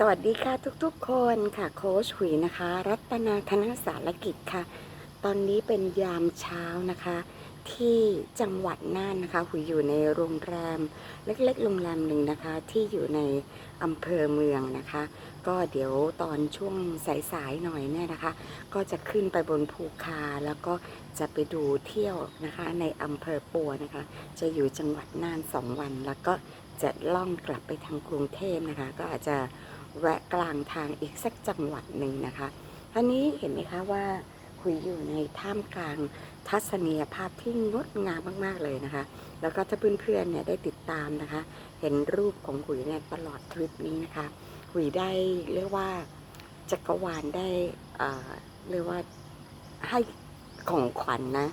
สวัสดีค่ะทุกๆคนค่ะโค้ชหุยนะคะ รัตนาธนสารกิจค่ะ ตอนนี้เป็นยามเช้านะคะ ที่จังหวัดน่านนะคะหุยอยู่ในโรงแรม เล็กๆ โรงแรมหนึ่งนะคะ ที่อยู่ในอำเภอเมืองนะคะ ก็เดี๋ยวตอนช่วงสายๆหน่อยเนี่ยนะคะ ก็จะขึ้นไปบนภูคาแล้วก็จะไปดูเที่ยวนะคะ ในอำเภอปัวนะคะ จะอยู่จังหวัดน่านสองวัน แล้วก็จะล่องกลับไปทางกรุงเทพนะคะ ก็อาจจะ แวะกลางทางอีกสักจังหวัดหนึ่งนะคะท่านี้เห็นไหมคะว่าคุยอยู่ในท่ามกลางทัศนียภาพที่งดงามมากๆเลยนะคะ แล้วก็ถ้าเพื่อนๆเนี่ยได้ติดตามนะคะ เห็นรูปของคุยเนี่ยตลอดทริปนี้นะคะคุยได้เรียกว่าจักรวาลได้เรียกว่าให้ของขวัญนนะ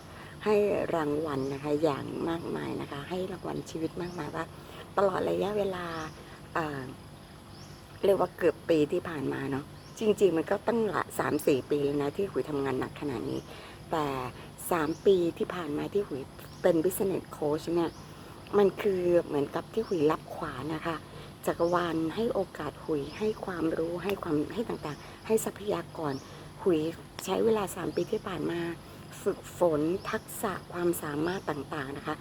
ให้รางวัลนะคะอย่างมากมายนะคะ ให้รางวัลชีวิตมากมายว่า ตลอดระยะเวลา เรียกว่าเกือบปีที่ผ่านมาเนาะจริง ๆ มันก็ตั้งละสามสี่ปีแล้วนะที่หุยทำงานหนักขนาดนี้ แต่สามปีที่ผ่านมาที่หุยเป็น business coach เนี่ยมันคือเหมือนกับที่หุยรับขวานนะคะจักรวาลให้โอกาสหุยให้ความรู้ให้ความให้ต่างๆ ให้ทรัพยากรหุยใช้เวลาสามปีที่ผ่านมา ฝึกฝนทักษะความสามารถต่างๆนะคะ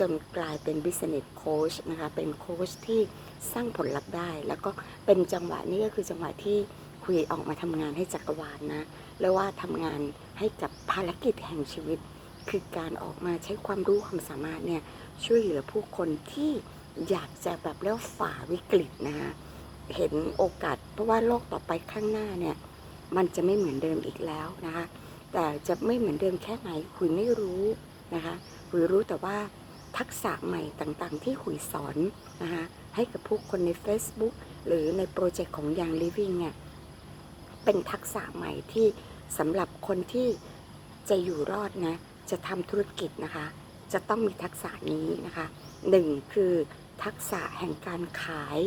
จนกลายเป็น business coach นะคะเป็นโค้ชที่สร้างผลลัพธ์ได้ แล้วก็เป็นจังหวะนี้ก็คือจังหวะที่คุยออกมาทำงานให้จักรวาลนะแล้วว่าทำงานให้กับภารกิจแห่งชีวิต คือการออกมาใช้ความรู้ความสามารถเนี่ยช่วยเหลือผู้คนที่อยากจะแบบแล้วฝ่าวิกฤตนะคะเห็นโอกาส เพราะว่าโลกต่อไปข้างหน้าเนี่ยมันจะไม่เหมือนเดิมอีกแล้วนะคะแต่จะไม่เหมือนเดิมแค่ไหนคุยไม่รู้นะคะคุยรู้แต่ว่า ทักษะใหม่ต่างๆ ที่หุยสอนนะคะให้กับผู้คนใน Facebook หรือในโปรเจกต์ของ Young Living เนี่ยเป็นทักษะใหม่ที่สำหรับคนที่จะอยู่รอดนะ จะทำธุรกิจนะคะ จะต้องมีทักษะนี้นะคะหนึ่งคือทักษะแห่งการขาย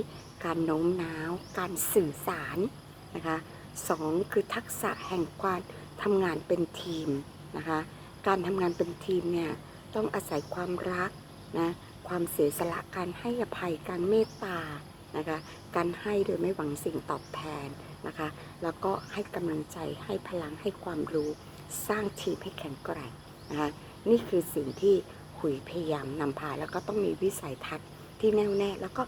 การโน้มน้าว การสื่อสารนะคะสองคือทักษะแห่งการทำงานเป็นทีมนะคะ การทำงานเป็นทีมเนี่ยต้องอาศัยความรัก นะความเสียสละการให้อภัยการเมตตานะคะการให้โดยไม่หวังสิ่งตอบแทนนะคะ แล้วก็ให้กำลังใจให้พลังให้ความรู้สร้างทีมให้แข็งแกร่งนะคะนี่คือสิ่งที่หุยพยายามนำพาแล้วก็ต้องมีวิสัยทัศน์ที่แน่วแน่ แล้วก็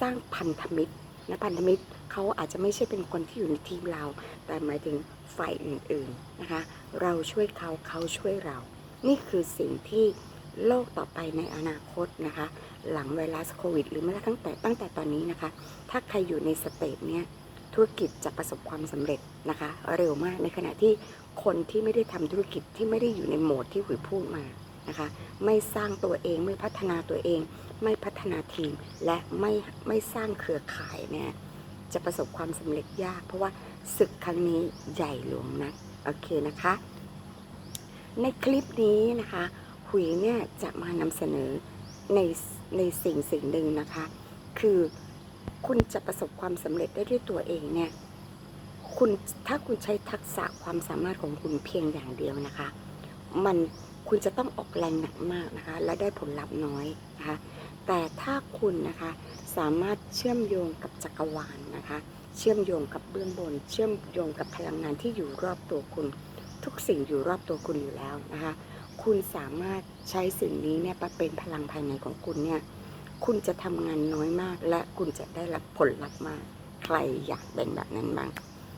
สร้างพันธมิตรนะพันธมิตรเขาอาจจะไม่ใช่เป็นคนที่อยู่ในทีมเรา แต่หมายถึงฝ่ายอื่นๆนะคะ เราช่วยเขาเขาช่วยเรา นี่คือสิ่งที่ โลกต่อไปในอนาคตนะคะ หลังไวรัสโควิด หรือแม้กระทั่งแต่ตั้งแต่ตอนนี้นะคะ ถ้าใครอยู่ในสเตจเนี้ยธุรกิจจะประสบความสำเร็จนะคะ เร็วมากในขณะที่คนที่ไม่ได้ทำธุรกิจที่ไม่ได้อยู่ในโหมดที่หุยพูดมานะคะ ไม่สร้างตัวเองไม่พัฒนาตัวเอง ไม่พัฒนาทีม และไม่ไม่สร้างเครือข่ายเนี่ยจะประสบความสำเร็จยาก เพราะว่าศึกครั้งนี้ใหญ่หลวงนะโอเคนะคะ ในคลิปนี้นะคะ หุยเนี่ยจะมานำเสนอในในสิ่งสิ่งหนึ่งนะคะ คือคุณจะประสบความสำเร็จได้ด้วยตัวเองเนี่ยคุณถ้าคุณใช้ทักษะความสามารถของคุณเพียงอย่างเดียวนะคะ มันคุณจะต้องออกแรงหนักมากนะคะ และได้ผลลัพธ์น้อยนะคะ แต่ถ้าคุณนะคะสามารถเชื่อมโยงกับจักรวาลนะคะ เชื่อมโยงกับเบื้องบน เชื่อมโยงกับพลังงานที่อยู่รอบตัวคุณ ทุกสิ่งอยู่รอบตัวคุณอยู่แล้วนะคะ คุณสามารถใช้สิ่งนี้เนี่ยเป็นพลังภายในของคุณเนี่ย คุณจะทำงานน้อยมาก และคุณจะได้รับผลลัพธ์มาก ใครอยากเป็นแบบนั้นบ้าง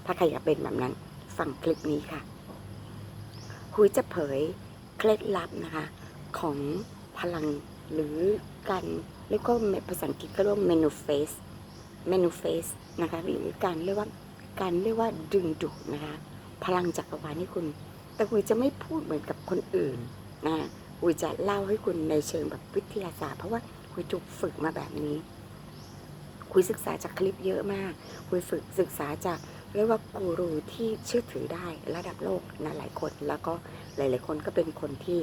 ถ้าใครอยากเป็นแบบนั้น ฟังคลิปนี้ค่ะ คุยจะเผยเคล็ดลับนะคะ ของพลังหรือการเรียกว่าภาษาอังกฤษก็เรียกว่า manifest manifest นะคะหรือการเรียกว่าการเรียกว่าดึงดูดนะคะ พลังจักรวาลให้คุณ แต่คุยจะไม่พูดเหมือนกับคนอื่นนะคุยจะเล่าให้คุณในเชิงแบบวิทยาศาสตร์เพราะว่าคุยถูกฝึกมาแบบนี้คุยศึกษาจากคลิปเยอะมากคุยฝึกศึกษาจากเรียกว่ากูรูที่เชื่อถือได้ระดับโลกนะหลายคน แล้วก็หลาย ๆ คนก็เป็นคนที่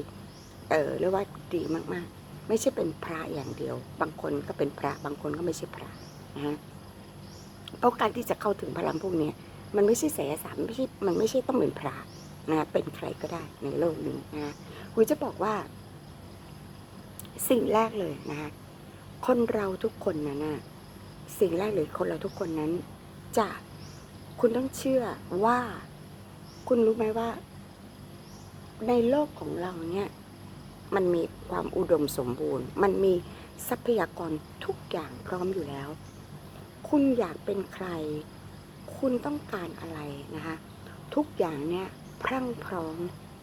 เออเรียกว่าดีมากๆ ไม่ใช่เป็นพระอย่างเดียว บางคนก็เป็นพระ บางคนก็ไม่ใช่พระนะฮะเพราะการที่จะเข้าถึงพลังพวกนี้มันไม่ใช่ไสยศาสตร์ไม่ใช่มันไม่ใช่ต้องเป็นพระ นะเป็นใครก็ได้ในโลกนี้นะคุยจะบอกว่า สิ่งแรกเลยนะคะคนเราทุกคนนะนะสิ่งแรกเลยคนเราทุกคนนั้น จะคุณต้องเชื่อว่า คุณรู้ไหมว่า ในโลกของเราเนี่ย มันมีความอุดมสมบูรณ์ มันมีทรัพยากรทุกอย่างพร้อมอยู่แล้ว คุณอยากเป็นใคร คุณต้องการอะไรนะคะ ทุกอย่างเนี่ย พรั่งพร้อม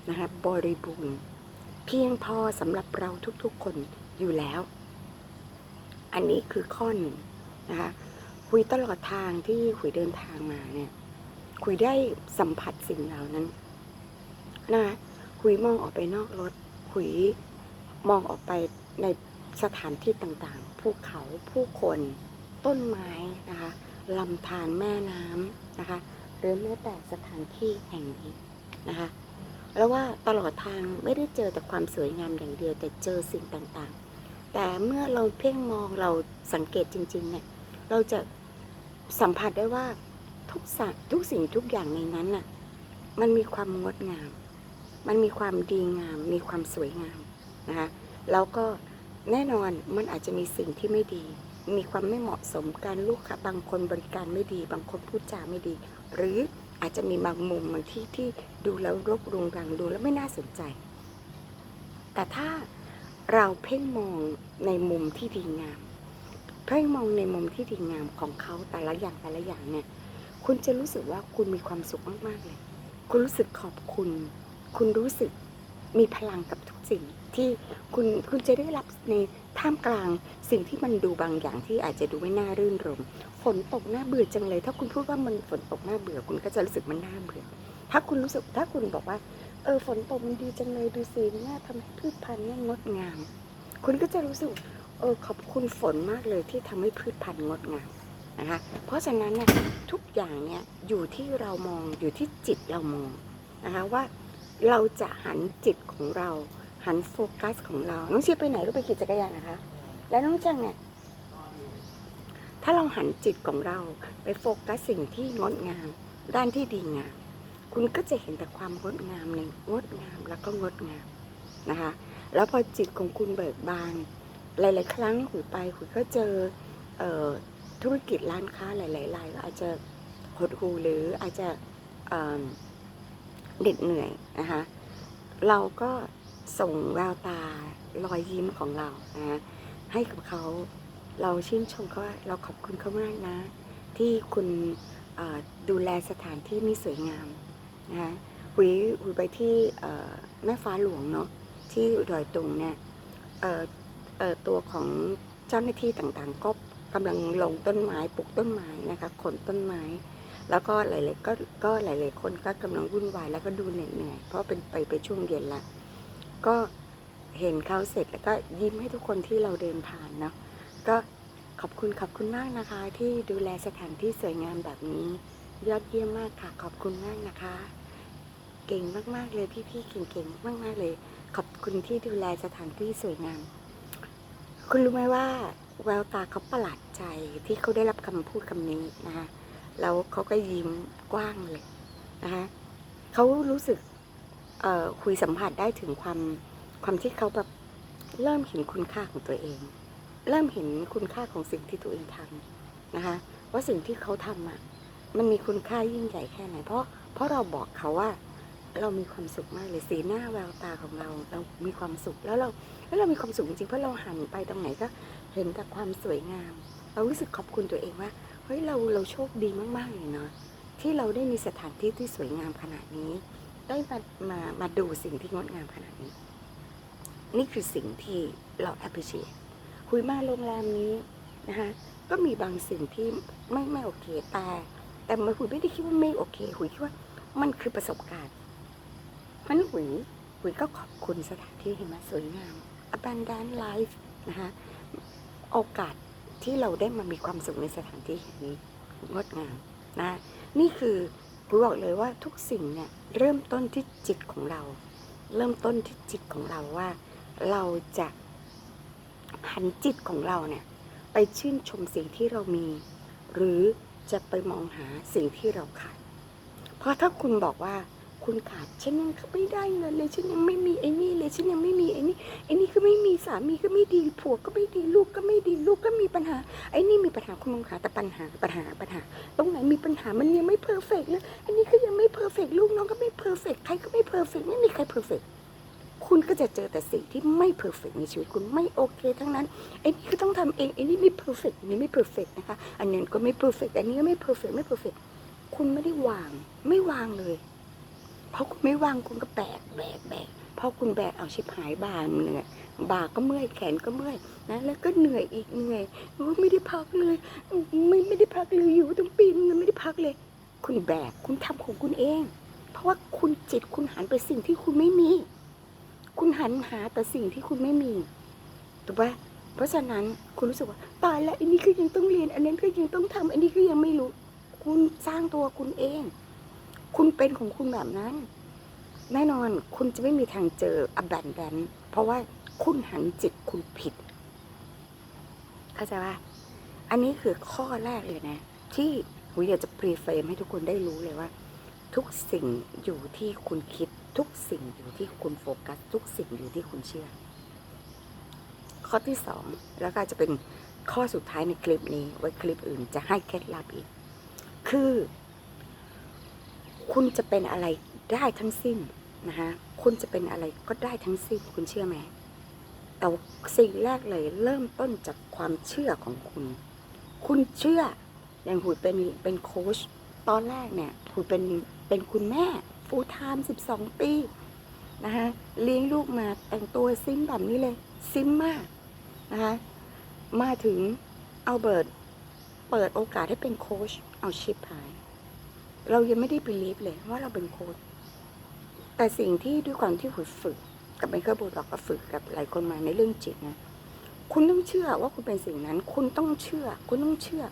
นะคะบริบูรณ์ เพียงพอสำหรับเราทุกๆคนอยู่แล้ว อันนี้คือข้อหนึ่งนะคะคุยตลอดทางที่คุยเดินทางมาเนี่ยคุยได้สัมผัสสิ่งเหล่านั้นนะคะคุยมองออกไปนอกรถคุยมองออกไปในสถานที่ต่างๆ ภูเขาผู้คนต้นไม้นะคะลำธารแม่น้ำนะคะ หรือแม้แต่สถานที่แห่งนี้ นะคะแล้วว่าตลอดทางไม่ได้เจอแต่ความสวยงามอย่างเดียว แต่เจอสิ่งต่างๆ แต่เมื่อเราเพ่งมองเราสังเกตจริงๆเนี่ยเราจะสัมผัสได้ว่าทุกสัตว์ทุกสิ่งทุกอย่างในนั้นน่ะมันมีความงดงาม มันมีความดีงาม มีความสวยงามนะคะแล้วก็แน่นอนมันอาจจะมีสิ่งที่ไม่ดี มีความไม่เหมาะสมการลูกค้าบางคนบริการไม่ดี บางคนพูดจาไม่ดี หรือ อาจจะมีบางมุมบางที่ที่ดูแล้วรบรุงรังดูแล้วไม่น่าสนใจ แต่ถ้าเราเพ่งมองในมุมที่ดีงาม เพ่งมองในมุมที่ดีงามของเขาแต่ละอย่างแต่ละอย่างเนี่ย คุณจะรู้สึกว่าคุณมีความสุขมากๆเลย คุณรู้สึกขอบคุณ คุณรู้สึกมีพลังกับทุกสิ่งที่คุณคุณจะได้รับใน ท่ามกลางสิ่งที่มันดูบางอย่างที่อาจจะดูไม่น่ารื่นรมฝนตกน่าเบื่อจังเลย ถ้าคุณพูดว่ามันฝนตกน่าเบื่อคุณก็จะรู้สึกมันน่าเบื่อ ถ้าคุณรู้สึกถ้าคุณบอกว่า เออฝนตกมันดีจังเลยดูสิน่าทำให้พืชพันธุ์งดงาม คุณก็จะรู้สึกเออขอบคุณฝนมากเลยที่ทำให้พืชพันธุ์งดงามนะคะ เพราะฉะนั้นเนี่ยทุกอย่างเนี่ยอยู่ที่เรามองอยู่ที่จิตเรามองนะคะว่าเราจะหันจิตของเรา หันโฟกัสของเรา น้องเชียร์ไปไหนก็ไปขี่จักรยานนะคะ แล้วน้องจังเนี่ย ถ้าเราหันจิตของเราไปโฟกัสสิ่งที่งดงาม ด้านที่ดีงาม คุณก็จะเห็นแต่ความงดงามในงดงามแล้วก็งดงามนะคะ แล้วพอจิตของคุณเบิกบาน หลาย ๆ ครั้งคุยไปคุยก็เจอเออธุรกิจร้านค้าหลายๆรายก็อาจจะหดหูหรืออาจจะเอิ่มเหน็ดเหนื่อยนะคะ เราก็ ส่งแววตารอยยิ้มของเรานะให้กับเขาเราชื่นชมเขาเราขอบคุณเขามากนะ ที่คุณดูแลสถานที่นี่สวยงามนะคะหุยหุยไปที่แม่ฟ้าหลวงเนาะที่ดอยตุงเนี่ยตัวของเจ้าหน้าที่ต่างๆ ก็กำลังลงต้นไม้ปลูกต้นไม้นะคะขนต้นไม้ แล้วก็หลายๆก็ก็หลาย ๆ คนก็กำลังวุ่นวายแล้วก็ดูเหนื่อยๆเพราะเป็นไปไปช่วงเย็นละ ก็เห็นเขาเสร็จแล้วก็ยิ้มให้ทุกคนที่เราเดินผ่านเนาะก็ขอบคุณขอบคุณมากนะคะ ที่ดูแลสถานที่สวยงามแบบนี้ ยอดเยี่ยมมากค่ะ ขอบคุณมากนะคะ เก่งมากๆเลยพี่ๆเก่งๆมากๆเลย ขอบคุณที่ดูแลสถานที่สวยงาม คุณรู้ไหมว่าแววตาเขาประหลาดใจที่เขาได้รับคำพูดคำนี้นะคะแล้วเขาก็ยิ้มกว้างเลยนะคะเขารู้สึก คุยสัมผัสได้ถึงความความที่เขาแบบเริ่มเห็นคุณค่าของตัวเอง เริ่มเห็นคุณค่าของสิ่งที่ตัวเองทำนะคะ ว่าสิ่งที่เขาทำอะมันมีคุณค่ายิ่งใหญ่แค่ไหน เพราะเพราะเราบอกเขาว่า เรามีความสุขมากเลยสีหน้าแววตาของเรา เรามีความสุขแล้วเราแล้วเรามีความสุขจริงๆเพราะเราหันไปตรงไหนก็เห็นแต่ความสวยงาม เรารู้สึกขอบคุณตัวเองว่าเฮ้ยเราเราโชคดีมากๆเลยเนาะที่เราได้มีสถานที่ที่สวยงามขนาดนี้ ได้มามามาดูสิ่งที่งดงามขนาดนี้ นี่คือสิ่งที่เรา appreciate คุยมาโรงแรมนี้นะคะก็มีบางสิ่งที่ไม่ไม่โอเคแต่แต่มันคุยไม่ได้คิดว่าไม่โอเคคุยคิดว่ามันคือประสบการณ์มันหุยหุยก็ขอบคุณสถานที่เห็นไหมสวยงาม abundant life นะคะโอกาสที่เราได้มามีความสุขในสถานที่แห่งนี้งดงามนะนี่คือ ผมบอกเลยว่าทุกสิ่งเนี่ยเริ่มต้นที่จิตของเรา เริ่มต้นที่จิตของเราว่า เราจะหันจิตของเราเนี่ยไปชื่นชมสิ่งที่เรามี หรือจะไปมองหาสิ่งที่เราขาด เพราะถ้าคุณบอกว่า คุณขาดฉันยังไม่ได้เงินเลยฉันยังไม่มีไอ้นี่เลยฉันยังไม่มีไอ้นี่ไอ้นี่ก็ไม่มีสามีก็ไม่ดีผัวก็ไม่ดีลูกก็ไม่ดีลูกก็มีปัญหาไอ้นี่มีปัญหาคุณมงขาแต่ปัญหาปัญหาปัญหา ตรงไหนมีปัญหามันยังไม่เพอร์เฟกเลยไอันนี้ก็ยังไม่เพอร์เฟกลูกน้องก็ไม่เพอร์เฟกใครก็ไม่เพอร์เฟกไม่มีใครเพอร์เฟกคุณก็จะเจอแต่สิ่งที่ไม่เพอร์เฟกในชีวิตคุณไม่โอเคทั้งนั้นไอ้นี่ก็ต้องทำเองไอ้นี่ไม่เพอร์เฟกอันนี้ไม่เพอร์เฟกนะคะ อันนี้ก็ไม่เพอร์เฟกอันนี้ก็ไม่เพอร์เฟกไม่เพอร์เฟกคุณไม่ได้วางไม่วางเลย เพราะคุณไม่วางคุณก็แบกแบกแบกพอคุณแบกเอาชิบหายบาเหนื่อยบ่าก็เมื่อยแขนก็เมื่อยนะแล้วก็เหนื่อยอีกเหนื่อยโอ้ยไม่ได้พักเลยไม่ไม่ได้พักเลยอยู่ตั้งปีนึงไม่ได้พักเลย คุณแบกคุณทำของคุณเอง เพราะว่าคุณจิตคุณหันไปสิ่งที่คุณไม่มี คุณหันหาแต่สิ่งที่คุณไม่มีถูกปะเพราะฉะนั้นคุณรู้สึกว่าตายแล้วอันนี้ก็ยังต้องเรียน อันนั้นก็ยังต้องทำอันนี้ก็ยังไม่รู้ คุณสร้างตัวคุณเอง คุณเป็นของคุณแบบนั้น แน่นอนคุณจะไม่มีทางเจออแบนแบนเพราะว่าคุณหันจิตคุณผิด เข้าใจว่า อันนี้คือข้อแรกเลยนะ ที่หูอยากจะพรีเฟรมให้ทุกคนได้รู้เลยว่า ทุกสิ่งอยู่ที่คุณคิด ทุกสิ่งอยู่ที่คุณโฟกัส ทุกสิ่งอยู่ที่คุณเชื่อ ข้อที่สองแล้วก็จะเป็นข้อสุดท้ายในคลิปนี้ ไว้คลิปอื่นจะให้เคล็ดลับอีก คือ คุณจะเป็นอะไรได้ทั้งสิ้นนะคะคุณจะเป็นอะไรก็ได้ทั้งสิ้นคุณเชื่อไหมแต่สิ่งแรกเลยเริ่มต้นจากความเชื่อของคุณ คุณเชื่ออย่างหุยเป็นเป็นโค้ชตอนแรกเนี่ยหุยเป็นเป็นคุณแม่ฟูลไทม์สิบสองปีนะคะเลี้ยงลูกมาแต่งตัวซิมแบบนี้เลย ซิมมากนะคะมาถึงเอาเบิร์ตเปิดโอกาสให้เป็นโค้ชเอาชิปหาย เรายังไม่ได้บ e ลีฟเลยว่าเราเป็นโค้ชแต่สิ่งที่ด้วยความที่หุยฝึก กับไมเคิลโบดอกก็ฝึกกับหลายคนมาในเรื่องจิตนะคุณต้องเชื่อว่าคุณเป็นสิ่งนั้น คุณต้องเชื่อ คุณต้องเชื่อ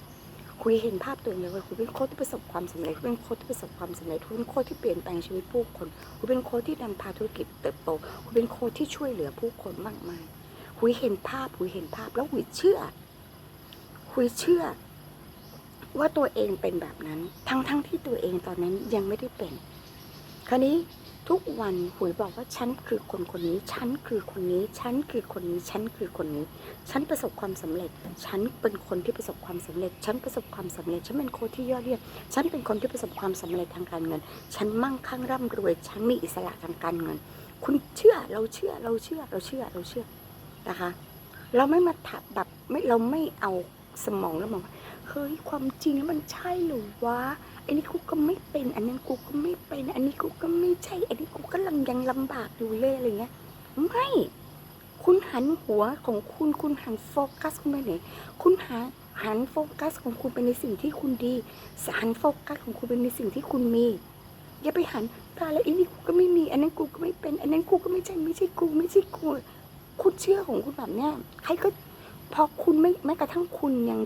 คุยเห็นภาพตัวเองเลยว่าคุณเป็นโค้ชที่ประสบความสำเร็จคุณเป็นโค้ชที่ประสบความสำเร็จคุณเป็นโค้ชที่เปลี่ยนแปลงชีวิตผู้คน คุณเป็นโค้ชที่นำพาธุรกิจเติบโต คุณเป็นโค้ชที่ช่วยเหลือผู้คนมากมายคุยเห็นภาพคุยเห็นภาพแล้วคุยเชื่อคุยเชื่อ ว่าตัวเองเป็นแบบนั้น ทั้งๆทที่ตัวเองตอนนั้นยังไม่ได้เป็น คราวนี้ทุกวันหุยบอกว่าฉันคือคนคนนี้ ฉันคือคนนี้ ฉันคือคนนี้ ฉันคือคนนี้ ฉันประสบความสำเร็จ ฉันเป็นคนที่ประสบความสำเร็จ ฉันประสบความสำเร็จ ฉันเป็นโค้ชที่ยอดเยี่ยม ฉันเป็นคนที่ประสบความสำเร็จทางการเงิน ฉันมั่งคั่งร่ำรวย ฉันมีอิสระทางการเงิน คุณเชื่อ เราเชื่อ เราเชื่อ เราเชื่อ เราเชื่อ นะคะ เราไม่มาถับแบบไม่ เราไม่เอาสมองแล้วมองว่า เฮ้ยความจริงแล้วมันใช่หรือวะอันนี้กูก็ไม่เป็น อันนั้นกูก็ไม่เป็น อันนี้กูก็ไม่ใช่ อันนี้กูก็ลังยังลำบากอยู่เลยอะไรเงี้ยไม่คุณหันหัวของคุณคุณหันโฟกัสคุณไปไหนคุณหาหันโฟกัสของคุณไปในสิ่งที่คุณดีหันโฟกัสของคุณไปในสิ่งที่คุณมีอย่าไปหันตาแล้วอันนี้กูก็ไม่มี อันนั้นกูก็ไม่เป็น อันนั้นกูก็ไม่ใช่ไม่ใช่กูไม่ใช่กูคุณเชื่อของคุณแบบเนี้ยใครก็พอคุณไม่แม้กระทั่งคุณยัง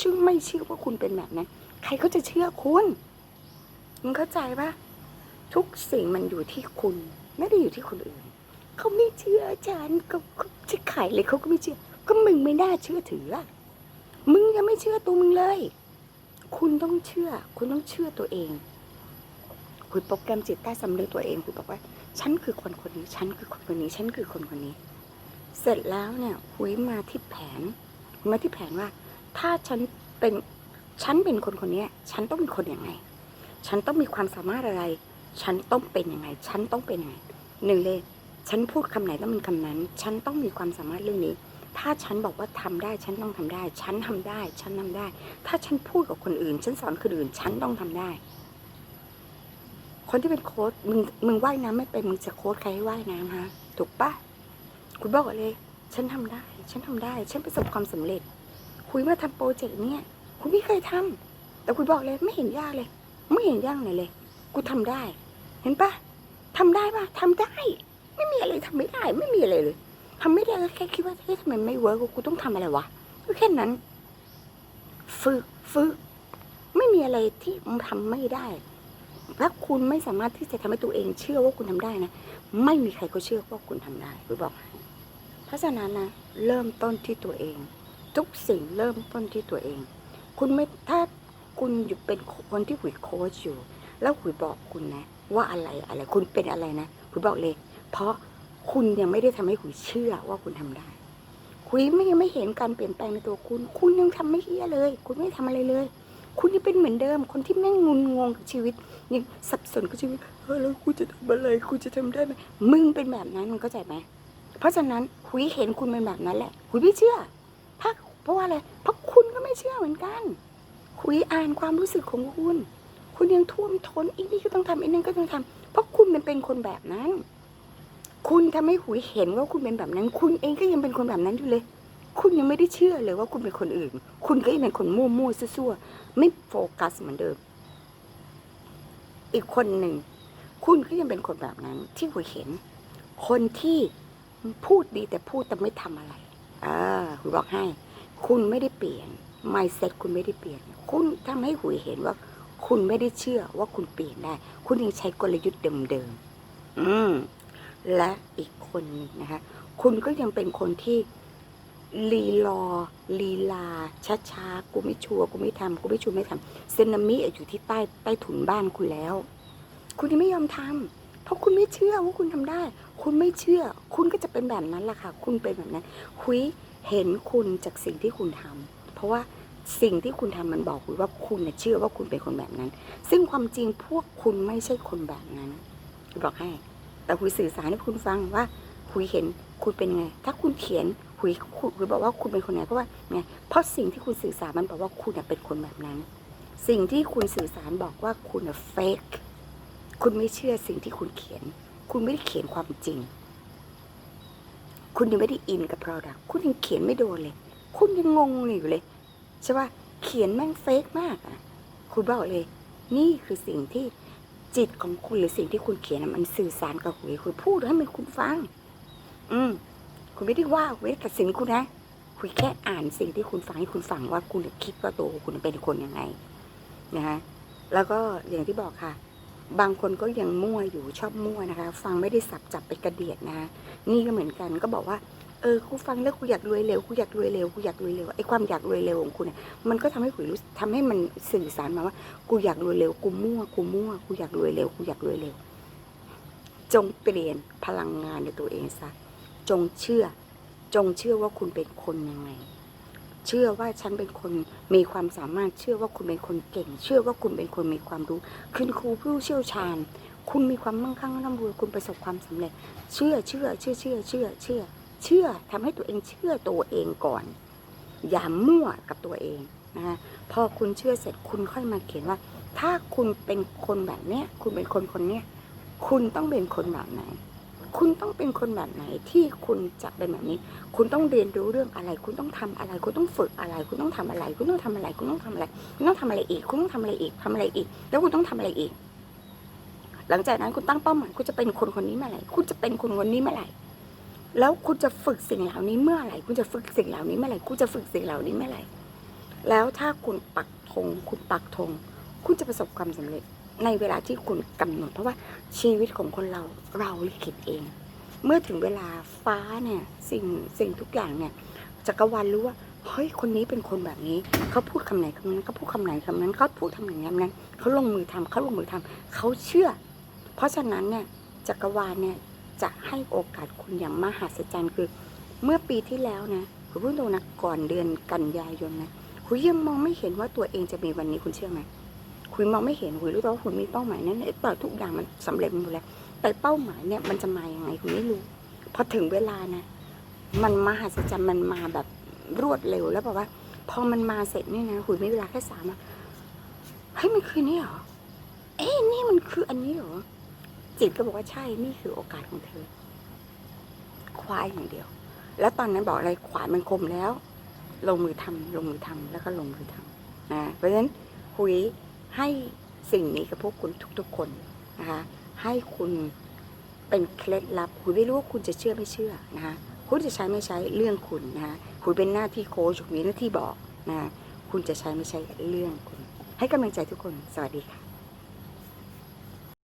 ชื่อไม่เชื่อว่าคุณเป็นแบบนั้น ใครก็จะเชื่อคุณมึงเข้าใจปะทุกสิ่งมันอยู่ที่คุณ ไม่ได้อยู่ที่คนอื่น เขาไม่เชื่ออาจารย์ก็เขาจะขายเลยเขาก็ไม่เชื่อ ก็มึงไม่น่าเชื่อถือมึงยังไม่เชื่อตัวมึงเลย คุณต้องเชื่อ คุณต้องเชื่อตัวเอง คุณโปรแกรมจิตใต้สำนึกตัวเอง คุณบอกว่า ฉันคือคนคนนี้ ฉันคือคนคนนี้ ฉันคือคนคนนี้ เสร็จแล้วเนี่ยหุยมาที่แผน มาที่แผนว่า ถ้าฉันเป็นฉันเป็นคนคนนี้ฉันต้องเป็นคนยังไง ฉันต้องมีความสามารถอะไร ฉันต้องเป็นยังไง ฉันต้องเป็นยังไงหนึ่งเลยฉันพูดคำไหนต้องเป็นคำนั้น ฉันต้องมีความสามารถเรื่องนี้ ถ้าฉันบอกว่าทำได้ ฉันต้องทำได้ ฉันทำได้ ฉันทำได้ ถ้าฉันพูดกับคนอื่น ฉันสอนคนอื่น ฉันต้องทำได้ คนที่เป็นโค้ดมึงมึงว่ายน้ำไม่เป็นมึงจะโค้ดใครให้ว่ายน้ำฮะถูกปะคุณบอกเลย ฉันทำได้ ฉันทำได้ ฉันประสบความสำเร็จ คุยมาทำโปรเจกต์เนี่ยคุณไม่เคยทำแต่คุณบอกเลยไม่เห็นยากเลย ไม่เห็นยากไหนเลย กูทำได้ เห็นปะทำได้ปะทำได้ ไม่มีอะไรทำไม่ได้ ไม่มีอะไรเลยทำไม่ได้ก็แค่คิดว่าเฮ้ยทำไมไม่เวิร์กกูต้องทำอะไรวะก็แค่นั้น ฝึกฝึกไม่มีอะไรที่มันทำไม่ได้ถ้าคุณไม่สามารถที่จะทำให้ตัวเองเชื่อว่าคุณทำได้นะ ไม่มีใครก็เชื่อว่าคุณทำได้คุณบอกเพราะฉะนั้นนะเริ่มต้นที่ตัวเอง ทุกสิ่งเริ่มต้นที่ตัวเอง คุณไม่ถ้าคุณอยู่เป็นคนที่หุยโค้ชอยู่ แล้วคุยบอกคุณนะ ว่าอะไรอะไรคุณเป็นอะไรนะคุยบอกเลย เพราะคุณยังไม่ได้ทำให้คุยเชื่อว่าคุณทำได้คุยไม่ยังไม่เห็นการเปลี่ยนแปลงในตัวคุณ คุณยังทำไม่เฮียเลย คุณไม่ทำอะไรเลย คุณยังเป็นเหมือนเดิม คนที่แม่งงุนงงกับชีวิตยังสับสนกับชีวิตเฮ้ยแล้วกูจะทำอะไรกูจะทำได้ไหมมึงเป็นแบบนั้นมึงเข้าใจไหมเพราะฉะนั้นคุยเห็นคุณเป็นแบบนั้นแหละคุยไม่เชื่อเพรา ราะว่าอะไร เพราะคุณก็ไม่เชื่อเหมือนกัน คุยอ่านความรู้สึกของคุณ คุณยังท่วมท้นอีนี่ก็ต้องทำอีนั่นก็ต้องทำเพราะคุณมันเป็นคนแบบนั้น คุณทำให้หุยเห็นว่าคุณเป็นแบบนั้น คุณเองก็ยังเป็นคนแบบนั้นอยู่เลย คุณยังไม่ได้เชื่อเลยว่าคุณเป็นคนอื่น คุณก็ยังเป็นคนมั่วมั่วๆซั่วๆไม่โฟกัสเหมือนเดิม อีกคนหนึ่ง คุณก็ยังเป็นคนแบบนั้น ที่หุยเห็น คนที่พูดดีแต่พูดแต่ไม่ทำอะไรอ่าหุยบอกให้ คุณไม่ได้เปลี่ยน mindset คุณไม่ได้เปลี่ยน คุณทำให้หุยเห็นว่า คุณไม่ได้เชื่อว่าคุณเปลี่ยนได้ คุณยังใช้กลยุทธ์เดิมๆอืมและอีกคนนึงนะคะ คุณก็ยังเป็นคนที่ลีลอลีลาช้าๆกูไม่ชัวร์กูไม่ทำกูไม่ชัวร์ไม่ทำเซนามิอยู่ที่ใต้ใต้ถุนบ้านคุณแล้ว คุณยังไม่ยอมทำเพราะคุณไม่เชื่อว่าคุณทำได้ คุณไม่เชื่อ คุณก็จะเป็นแบบนั้นแหละค่ะ คุณเป็นแบบนั้นคุย เห็นคุณจากสิ่งที่คุณทำเพราะว่าสิ่งที่คุณทำมันบอกคุยว่าคุณน่ะเชื่อว่าคุณเป็นคนแบบนั้น ซึ่งความจริงพวกคุณไม่ใช่คนแบบนั้นบอกให้ แต่คุยสื่อสารให้คุณฟังว่าคุยเห็นคุณเป็นไง ถ้าคุณเขียนคุยคุยบอกว่าคุณเป็นคนไหนเพราะว่าไงเพราะสิ่งที่คุณสื่อสารมันบอกว่าคุณน่ะเป็นคนแบบนั้น สิ่งที่คุณสื่อสารบอกว่าคุณน่ะเฟกคุณไม่เชื่อสิ่งที่คุณเขียน คุณไม่ได้เขียนความจริง คุณยังไม่ได้อินกับ product คุณยังเขียนไม่โดนเลย คุณยังงงอยู่เลยใช่ป่ะเขียนแม่งเฟกมากอะ คุณบอกเลย นี่คือสิ่งที่จิตของคุณหรือสิ่งที่คุณเขียนมันสื่อสารกับหุยคุณพูดให้มันคุณฟัง อืม คุณไม่ได้ว่าคุณไม่ได้ตัดสินคุณนะคุยแค่อ่านสิ่งที่คุณฟังให้คุณฟังว่าคุณคิดว่าตัวคุณเป็นคนยังไง นะคะแล้วก็อย่างที่บอกค่ะ บางคนก็ยังมั่วอยู่ชอบมั่วนะคะ ฟังไม่ได้สับจับไปกระเดียดนะนี่ก็เหมือนกันก็บอกว่าเออกูฟังแล้วกูอยากรวยเร็วกูอยากรวยเร็วกูอยากรวยเร็วไอ้ความอยากรวยเร็วของคุณเนี่ยมันก็ทำให้คุณรู้ทำให้มันสื่อสารมาว่า กูอยากรวยเร็วกูมั่วกูมั่วกูอยากรวยเร็วกูอยากรวยเร็ว จงเปลี่ยนพลังงานในตัวเองซะจงเชื่อ จงเชื่อว่าคุณเป็นคนยังไง เชื่อว่าฉันเป็นคนมีความสามารถ เชื่อว่าคุณเป็นคนเก่ง เชื่อว่าคุณเป็นคนมีความรู้คุณครูผู้เชี่ยวชาญ คุณมีความมั่งคั่งร่ำรวยคุณประสบความสำเร็จ เชื่อเชื่อเชื่อเชื่อเชื่อเชื่อ เชื่อทำให้ตัวเองเชื่อตัวเองก่อน อย่ามั่วกับตัวเองนะคะพอคุณเชื่อเสร็จคุณค่อยมาเขียนว่า ถ้าคุณเป็นคนแบบเนี้ยคุณเป็นคนคนเนี้ยคุณต้องเป็นคนแบบไหน คุณต้องเป็นคนแบบไหนที่คุณจะเป็นแบบนี้ คุณต้องเรียนรู้เรื่องอะไร คุณต้องทำอะไร คุณต้องฝึกอะไร คุณต้องทำอะไร คุณต้องทำอะไร คุณต้องทำอะไร คุณต้องทำอะไรอีก คุณต้องทำอะไรอีกทำอะไรอีก แล้วคุณต้องทำอะไรอีก หลังจากนั้นคุณตั้งเป้าหมาย คุณจะเป็นคนคนนี้เมื่อไหร่ คุณจะเป็นคนคนนี้เมื่อไหร่ แล้วคุณจะฝึกสิ่งเหล่านี้เมื่อไหร่ คุณจะฝึกสิ่งเหล่านี้เมื่อไหร่ คุณจะฝึกสิ่งเหล่านี้เมื่อไหร่ แล้วถ้าคุณปักธง คุณปักธง คุณจะประสบความสำเร็จ ในเวลาที่คุณกำหนด เพราะว่าชีวิตของคนเราเราลิขิตเอง เมื่อถึงเวลาฟ้าเนี่ยสิ่งสิ่งทุกอย่างเนี่ยจักรวาลรู้ว่าเฮ้ยคนนี้เป็นคนแบบนี้เขาพูดคำไหนคำนั้นเขาพูดคำไหนคำนั้นเขาพูดทำอย่างนั้นนั้นเขาลงมือทำเขาลงมือทำเขาเชื่อ เพราะฉะนั้นเนี่ยจักรวาลเนี่ยจะให้โอกาสคุณอย่างมหัศจรรย์คือ เมื่อปีที่แล้วนะคุณพูดตรงนะก่อนเดือนกันยายนนะคุณยังมองไม่เห็นว่าตัวเองจะมีวันนี้คุณเชื่อไหม คุณมองไม่เห็นคุณรู้แต่ว่าคุณมีเป้าหมายนั้นแต่ทุกอย่างมันสำเร็จหมดแล้วแต่เป้าหมายเนี่ยมันจะมาอย่างไงคุณไม่รู้พอถึงเวลานะมันมหัศจรรย์มันมาแบบรวดเร็วแล้วบอกว่า พอมันมาเสร็จเนี่ยนะหุยไม่เวลาแค่สามอะเฮ้ยมันคือนี่เหรอเอ้นี่มันคืออันนี้เหรอจิตก็บอกว่าใช่นี่คือโอกาสของเธอคว้าอย่างเดียว แล้วตอนนั้นบอกอะไรขวานมันคมแล้ว ลงมือทำลงมือทำแล้วก็ลงมือทำนะเพราะฉะนั้นคุย ให้สิ่งนี้กับพวกคุณทุกๆคนนะคะให้คุณเป็นเคล็ดลับ คุณไม่รู้ว่าคุณจะเชื่อไม่เชื่อนะคะคุณจะใช้ไม่ใช้เรื่องคุณนะคะคุณเป็นหน้าที่โค้ชมีหน้าที่บอกนะคะคุณจะใช้ไม่ใช้เรื่องคุณ ให้กำลังใจทุกคน สวัสดีค่ะ